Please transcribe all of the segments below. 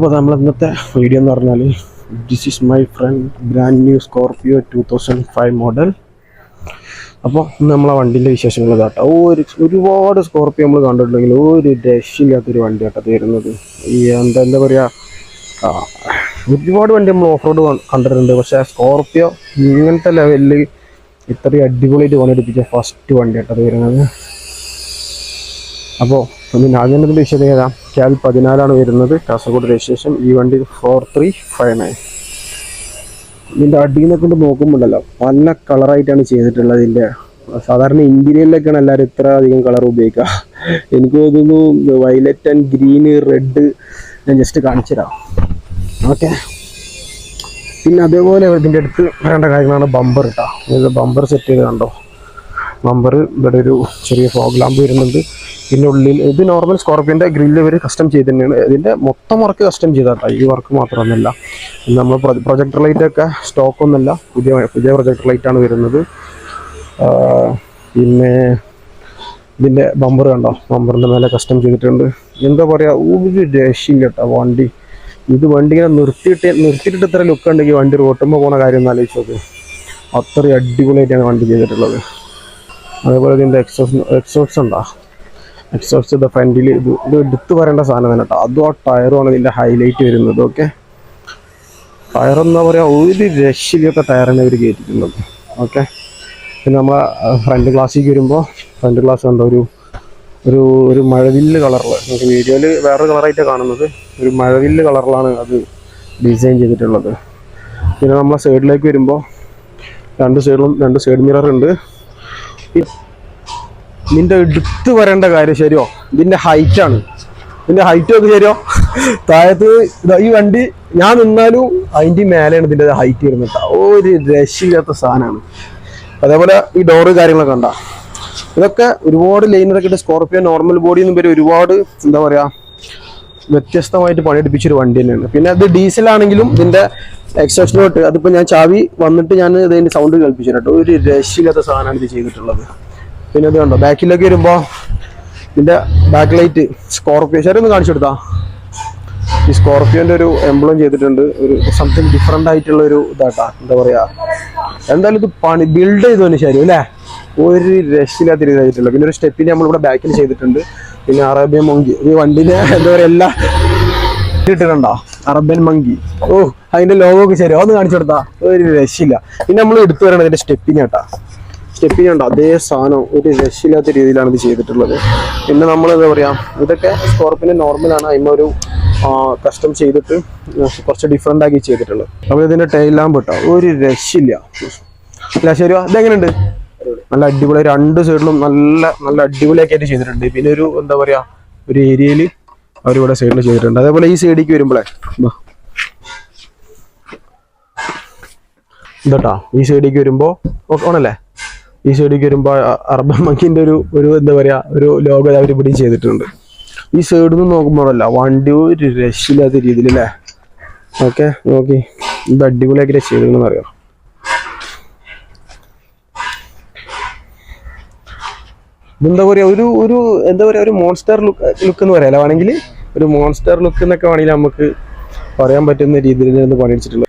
അപ്പോൾ നമ്മൾ ഇന്നത്തെ വീഡിയോ എന്ന് പറഞ്ഞാൽ this is my friend brand new Scorpio two thousand five model അപ്പോൾ നമ്മളെ വണ്ടീന്റെ വിശേഷങ്ങൾ ഇതാട്ടോ ഒരു ഒരുപാട് സ്കോർപിയോ നമ്മൾ കണ്ടിട്ടുണ്ടെങ്കിൽ ഒരു രക്ഷയില്ലാത്തൊരു വണ്ടി കേട്ടോ തരുന്നത്. ഈ എന്താ എന്താ പറയുക ഒരുപാട് വണ്ടി നമ്മൾ ഓഫ് റോഡ് കണ്ടിട്ടുണ്ട്. പക്ഷേ സ്കോർപിയോ ഇങ്ങനത്തെ ലെവലിൽ ഇത്രയും അടിപൊളിയായിട്ട് പണിയെടുപ്പിച്ച ഫസ്റ്റ് വണ്ടി കേട്ടോ വരുന്നത് അപ്പോൾ പിന്നെ ആദ്യം ഇതിന്റെ വിശദീകത ക്യാബ് പതിനാലാണ് വരുന്നത്. കാസർഗോഡ് രജിസ്ട്രേഷൻ ഈ വണ്ടി ഫോർ ത്രീ ഫൈവ് നയൻ ഇതിന്റെ അടിയിൽ കൊണ്ട് നോക്കുമ്പോണ്ടല്ലോ പല കളറായിട്ടാണ് ചെയ്തിട്ടുള്ളത് ഇതിന്റെ സാധാരണ ഇന്റീരിയറിലൊക്കെയാണ് എല്ലാവരും ഇത്ര അധികം കളർ ഉപയോഗിക്കുക. എനിക്ക് തോന്നുന്നു വയലറ്റ് ആൻഡ് ഗ്രീന് റെഡ് ഞാൻ ജസ്റ്റ് കാണിച്ചു തരാം. ഓക്കെ പിന്നെ അതേപോലെ ഇതിന്റെ അടുത്ത് വേണ്ട കാര്യങ്ങളാണ് ബമ്പർ കേട്ടോ ഇത് ബമ്പർ സെറ്റ് ചെയ്ത് കണ്ടോ? ബമ്പർ ഇവിടെ ഒരു ചെറിയ ഫോഗ് ലാമ്പ് വരുന്നുണ്ട്. പിന്നെ ഉള്ളിൽ ഇത് നോർമൽ സ്കോർപ്പിയന്റെ ഗ്രില്ല് ഇവർ കസ്റ്റം ചെയ്ത് തന്നെയാണ് ഇതിന്റെ മൊത്തം വർക്ക് കസ്റ്റം ചെയ്താട്ടോ ഈ വർക്ക് മാത്രമൊന്നുമല്ല. നമ്മൾ പ്രൊജക്ടർ ലൈറ്റ് ഒക്കെ സ്റ്റോക്ക് ഒന്നുമല്ല. പുതിയ പുതിയ പ്രൊജക്ടർ ലൈറ്റാണ് വരുന്നത്. പിന്നെ ഇതിന്റെ ബമ്പർ കണ്ടോ? ബമ്പറിന്റെ മേലെ കസ്റ്റം ചെയ്തിട്ടുണ്ട്. എന്താ പറയുക ഒരു രക്ഷയില്ല കേട്ടോ വണ്ടി. ഇത് വണ്ടി ഇങ്ങനെ നിർത്തിയിട്ട് നിർത്തിയിട്ട് ഇത്ര ലുക്ക് ഉണ്ടെങ്കിൽ വണ്ടി റോട്ടുമ്പോൾ പോണ കാര്യം ഒന്ന് ആലോചിച്ചത് അത്രയും അടിപൊളിയായിട്ടാണ് വണ്ടി ചെയ്തിട്ടുള്ളത്. അതേപോലെ ഇതിന്റെ എക്സോസ് എക്സോസ് ഉണ്ടോ? എക്സോസ് ഇത് ഫ്രണ്ടിൽ ഇത് ഇത് എടുത്ത് പറയേണ്ട സാധനം തന്നെ കേട്ടോ അതും ആ ടയറുമാണ് ഇതിന്റെ ഹൈലൈറ്റ് വരുന്നത് ഓക്കെ ടയർ എന്താ പറയുക ഒരു രക്ഷയിലൊക്കെ ടയറിനെ ഇവർ കയറ്റിക്കുന്നത് ഓക്കെ പിന്നെ നമ്മൾ ഫ്രണ്ട് ഗ്ലാസ്സിലേക്ക് വരുമ്പോൾ ഫ്രണ്ട് ഗ്ലാസ് കണ്ട ഒരു ഒരു ഒരു മഴവില്ല് കളറിൽ നമുക്ക് വീഡിയോയിൽ വേറൊരു കളറായിട്ട് കാണുന്നത്. ഒരു മഴവില്ല് കളറിലാണ് അത് ഡിസൈൻ ചെയ്തിട്ടുള്ളത്. പിന്നെ നമ്മളെ സൈഡിലേക്ക് വരുമ്പോൾ രണ്ട് സൈഡിലും രണ്ട് സൈഡ് മിറർ ഉണ്ട്. നിന്റെ എടുത്ത് വരേണ്ട കാര്യം ശരിയോ? ഇതിന്റെ ഹൈറ്റ് ആണ്. ഇതിന്റെ ഹൈറ്റ് ഒക്കെ ശരിയോ? താഴത്ത് ഈ വണ്ടി ഞാൻ നിന്നാലും അതിന്റെ മേലെയാണ് ഇതിന്റെ ഹൈറ്റ് വരുന്നത്. ഒരു രക്ഷയില്ലാത്ത സാധനമാണ്. അതേപോലെ ഈ ഡോറ് കാര്യങ്ങളൊക്കെ ഉണ്ടാ ഇതൊക്കെ ഒരുപാട് ലൈനറൊക്കെ ഇട്ട് സ്കോർപ്പിയോ നോർമൽ ബോഡി എന്നും പേര് ഒരുപാട് എന്താ പറയാ വ്യത്യസ്തമായിട്ട് പണിയെടുപ്പിച്ചൊരു വണ്ടി തന്നെയാണ്. പിന്നെ അത് ഡീസൽ ആണെങ്കിലും ഇതിന്റെ എക്സോസ്റ്റിലോട്ട് അതിപ്പോ ഞാൻ ചാവി വന്നിട്ട് ഞാൻ ഇതിന്റെ സൗണ്ട് കേൾപ്പിച്ചു കേട്ടോ. ഒരു രക്ഷയില്ലാത്ത സാധനമാണ് ഇത് ചെയ്തിട്ടുള്ളത്. പിന്നെ ഇത് കണ്ടോ? ബാക്കിലേക്ക് വരുമ്പോ ഇതിന്റെ ബാക്ക് ലൈറ്റ് സ്കോർപ്പിയോ ശരി ഒന്ന് കാണിച്ചു കൊടുത്താ. ഈ സ്കോർപ്പിയോന്റെ ഒരു എംബ്ലം ചെയ്തിട്ടുണ്ട്. ഒരു സംതിങ് ഡിഫറെന്റ് ആയിട്ടുള്ള ഒരു ഇതാട്ടാ. എന്താ പറയാ? എന്തായാലും ഇത് പണി ബിൽഡ് ചെയ്തു തന്നെ ശരി അല്ലേ? ഒരു രക്ഷയില്ലാത്ത രീതി ആയിട്ടുള്ള. പിന്നെ ഒരു സ്റ്റെപ്പിന് നമ്മളിവിടെ ബാക്കിൽ ചെയ്തിട്ടുണ്ട്. പിന്നെ അറേബ്യൻ മങ്കി ഈ വണ്ടിന്റെ എന്താ പറയാ എല്ലാ ഇട്ടിട്ടുണ്ടോ? അറബൻ മങ്കി ഓ അതിന്റെ ലോഗോ ഒക്കെ ശരി ഒന്ന് കാണിച്ചു കൊടുത്താ. ഒരു രക്ഷയില്ല. പിന്നെ നമ്മൾ എടുത്തു വരണം അതിന്റെ സ്റ്റെപ്പിന് കേട്ടാ സ്റ്റെപ്പിന് ഉണ്ടോ അതേ സാധനം ഒരു രക്ഷയില്ലാത്ത രീതിയിലാണ് ഇത് ചെയ്തിട്ടുള്ളത്. പിന്നെ നമ്മൾ എന്താ പറയുക ഇതൊക്കെ സ്കോർപ്പിന് നോർമലാണ് അതിന് ഒരു കസ്റ്റം ചെയ്തിട്ട് കുറച്ച് ഡിഫറെന്റ് ആക്കി ചെയ്തിട്ടുള്ളത്. അപ്പോൾ ഇതിന്റെ ടൈൽ ലാമ്പ് കേട്ടോ ഒരു രക്ഷയില്ല. അല്ല ശരി അതെങ്ങനെയുണ്ട് നല്ല അടിപൊളി. രണ്ട് സൈഡിലും നല്ല നല്ല അടിപൊളിയൊക്കെ ആയിട്ട് ചെയ്തിട്ടുണ്ട്. പിന്നെ ഒരു എന്താ പറയുക ഒരു ഏരിയയിൽ അവരിവിടെ സൈഡിൽ ചെയ്തിട്ടുണ്ട്. അതേപോലെ ഈ സൈഡിലേക്ക് വരുമ്പോഴേ ഇതട്ടാ. ഈ സൈഡിലേക്ക് വരുമ്പോൾ ഓണല്ലേ? ഈ സൈഡിലേക്ക് വരുമ്പോൾ അറബ് മക്കിന്റെ ഒരു ഒരു എന്താ പറയാ ഒരു ലോഗോ അവർ ഇവിടെ ചെയ്തിട്ടുണ്ട്. ഈ സൈഡിൽ നിന്ന് നോക്കുമ്പോഴല്ല വണ്ടി ഒരു രക്ഷയില്ലാത്ത രീതിയിൽ അല്ലേ ഓക്കെ നോക്കി. ഇത് അടിപൊളിയാക്കി ചെയ്തിട്ടുണ്ടെന്ന് അറിയാം. ഇതെന്താ പറയാ ഒരു ഒരു എന്താ പറയാ ഒരു മോൺസ്റ്റർ ലുക്ക് ലുക്ക് എന്ന് പറയാം. വേണമെങ്കിൽ ഒരു മോൺസ്റ്റർ ലുക്ക് എന്നൊക്കെ വേണമെങ്കിൽ നമുക്ക് പറയാൻ പറ്റുന്ന രീതിയിൽ നിന്ന് പണിയിച്ചിട്ടുള്ളത്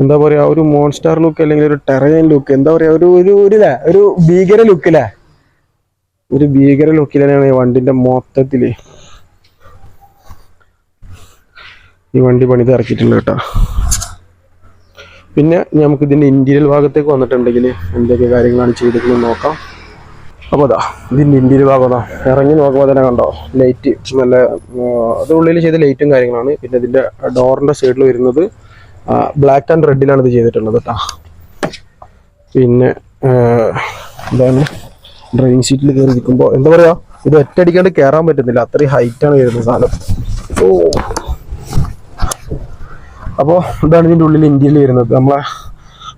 എന്താ പറയാ ഒരു മോൺസ്റ്റാർ ലുക്ക് അല്ലെങ്കിൽ ഒരു ടെറയൻ ലുക്ക് എന്താ പറയാ ഒരു ഒരു ഒരു ഒരു ഭീകര ലുക്കിലേ ഒരു ഭീകര ലുക്കിലാണ് ഈ വണ്ടിന്റെ മൊത്തത്തിൽ. ഈ വണ്ടി പണിത് ഇറക്കിയിട്ടുണ്ട് കേട്ടോ. പിന്നെ നമുക്ക് ഇതിന്റെ ഇന്റീരിയൽ ഭാഗത്തേക്ക് വന്നിട്ടുണ്ടെങ്കിൽ എന്തൊക്കെ കാര്യങ്ങളാണ് ചെയ്തിട്ടുള്ളത് നോക്കാം. അപ്പോൾ അതാ ഇതിന്റെ ഇന്റീരിയർ ഭാഗം അതാ ഇറങ്ങി നോക്കുമ്പോൾ തന്നെ കണ്ടോ ലൈറ്റ് നല്ല അത് ഉള്ളിൽ ചെയ്ത ലൈറ്റും കാര്യങ്ങളാണ്. പിന്നെ ഇതിന്റെ ഡോറിന്റെ സൈഡിൽ വരുന്നത് ബ്ലാക്ക് ആൻഡ് റെഡിലാണ് ഇത് ചെയ്തിട്ടുള്ളത് കേട്ടോ പിന്നെ ഇതാണ് ഡ്രൈവിംഗ് സീറ്റിൽ കയറി ഇരിക്കുമ്പോൾ എന്താ പറയുക ഇത് ഒറ്റയടിക്കാണ്ട് കയറാൻ പറ്റുന്നില്ല. അത്രയും ഹൈറ്റ് ആണ് വരുന്നത് സാധനം. ഓ. അപ്പോൾ ഇതാണ് ഇതിന്റെ ഉള്ളിൽ ഇന്ത്യയിൽ വരുന്നത്. നമ്മളെ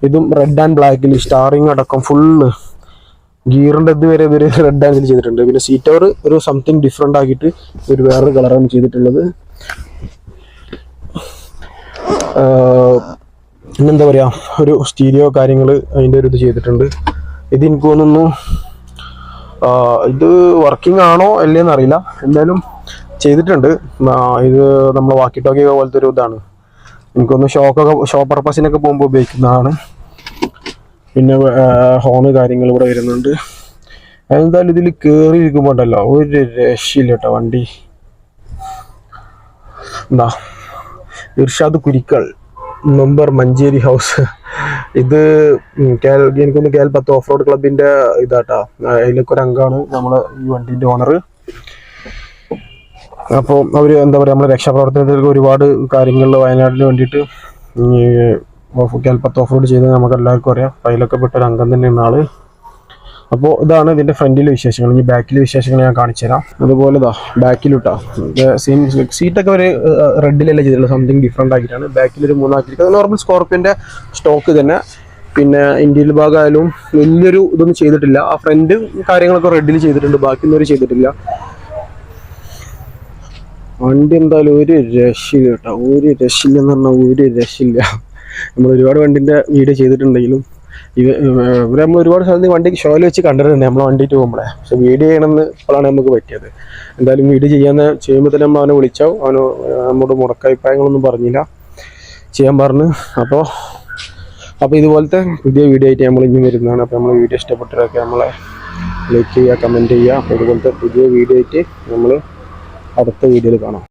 ഇതും റെഡ് ആൻഡ് ബ്ലാക്കിൽ സ്റ്റാറിങ് അടക്കം ഫുള്ള് ഗിയറിന്റെ ഇത് വരെ ഇവർ റെഡ് ആൻഡിൽ ചെയ്തിട്ടുണ്ട്. പിന്നെ സീറ്റ് ഒരു സംതിങ് ഡിഫറെന്റ് ആക്കിയിട്ട് ഒരു വേറൊരു കളറാണ് ചെയ്തിട്ടുള്ളത്. പിന്നെന്താ പറയുക ഒരു സ്റ്റീരിയോ കാര്യങ്ങൾ അതിന്റെ ഒരു ഇത് ചെയ്തിട്ടുണ്ട്. ഇത് എനിക്ക് തോന്നുന്നു ഇത് വർക്കിംഗ് ആണോ അല്ലേന്ന് അറിയില്ല. എന്തായാലും ചെയ്തിട്ടുണ്ട്. ഇത് നമ്മൾ വാക്കി ടോക്കി പോലത്തെ ഒരു ഇതാണ്. എനിക്കൊന്ന് ഷോക്കൊക്കെ ഷോ പർപ്പസിനൊക്കെ പോകുമ്പോൾ ഉപയോഗിക്കുന്നതാണ്. പിന്നെ ഹോണ് കാര്യങ്ങൾ ഇവിടെ വരുന്നുണ്ട്. എന്തായാലും ഇതിൽ കയറി ഇരിക്കുമ്പോൾ ഉണ്ടല്ലോ ഒരു രക്ഷയില്ല കേട്ടോ വണ്ടി. എന്താ? Irshad Kurikkal number Manjeri house. ഇത് കേൽ എനിക്കൊന്ന് കേൽ പത്ത് ഓഫ് റോഡ് ക്ലബിന്റെ ഇതാട്ടാ. അതിലൊക്കെ ഒരു അംഗമാണ് നമ്മളെ ഈ വണ്ടിന്റെ ഓണർ അപ്പോൾ അവർ എന്താ പറയുക നമ്മളെ രക്ഷാപ്രവർത്തനത്തിൽ ഒരുപാട് കാര്യങ്ങളിൽ വയനാടിന് വേണ്ടിയിട്ട് കേൽപ്പത്ത് ഓഫ് റോഡ് ചെയ്ത് നമുക്ക് എല്ലാവർക്കും അറിയാം. അതിലൊക്കെ പെട്ട ഒരു അംഗം തന്നെയാണ് ആൾ. അപ്പോൾ ഇതാണ് ഇതിന്റെ ഫ്രണ്ടിലെ വിശേഷങ്ങൾ. ഇനി ബാക്കിലെ വിശേഷങ്ങൾ ഞാൻ കാണിച്ചു തരാം അതുപോലെ ഇതാ ബാക്കിലിട്ടാ സെയിം സീറ്റൊക്കെ ഒരു റെഡിലല്ല ചെയ്തിട്ടുള്ളത്? സംതിങ് ഡിഫറെന്റ് ആക്കിയിട്ടാണ്. ബാക്കിലൊരു മൂന്നാക്കിയിട്ട് നോർമൽ സ്കോർപ്പിയന്റെ സ്റ്റോക്ക് തന്നെ. പിന്നെ ഇന്ത്യയിൽ ഭാഗമായാലും വലിയൊരു ഇതൊന്നും ചെയ്തിട്ടില്ല. ആ ഫ്രണ്ട് കാര്യങ്ങളൊക്കെ റെഡിൽ ചെയ്തിട്ടുണ്ട്. ബാക്കി ഒന്നും ചെയ്തിട്ടില്ല. വണ്ടി എന്തായാലും ഒരു രക്ഷയില്ല കേട്ടോ. ഒരു രക്ഷയില്ല എന്ന് പറഞ്ഞാൽ ഒരു രക്ഷയില്ല. നമ്മൾ ഒരുപാട് വണ്ടിന്റെ വീഡിയോ ചെയ്തിട്ടുണ്ടെങ്കിലും ഇവിടെ നമ്മൾ ഒരുപാട് സ്ഥലത്ത് വണ്ടി ഷോയിൽ വെച്ച് കണ്ടിട്ടുണ്ട് നമ്മൾ വണ്ടിയിട്ട് പോകുമ്പോഴേ പക്ഷെ വീഡിയോ ചെയ്യണമെന്ന് ഇപ്പോഴാണ് നമുക്ക് പറ്റിയത്. എന്തായാലും വീഡിയോ ചെയ്യാന്ന് ചെയ്യുമ്പോൾ തന്നെ നമ്മൾ അവനെ വിളിച്ചോ അവന് നമ്മോട് മുടക്കഭിപ്രായങ്ങളൊന്നും പറഞ്ഞില്ല. ചെയ്യാൻ പറഞ്ഞു. അപ്പോൾ അപ്പോൾ ഇതുപോലത്തെ പുതിയ വീഡിയോ ആയിട്ട് നമ്മൾ ഇനി വരുന്നതാണ്. അപ്പോൾ നമ്മൾ വീഡിയോ ഇഷ്ടപ്പെട്ടവരൊക്കെ നമ്മളെ ലൈക്ക് ചെയ്യുക കമന്റ് ചെയ്യുക. അപ്പോൾ ഇതുപോലത്തെ പുതിയ വീഡിയോ ആയിട്ട് നമ്മൾ അടുത്ത വീഡിയോയിൽ കാണാം.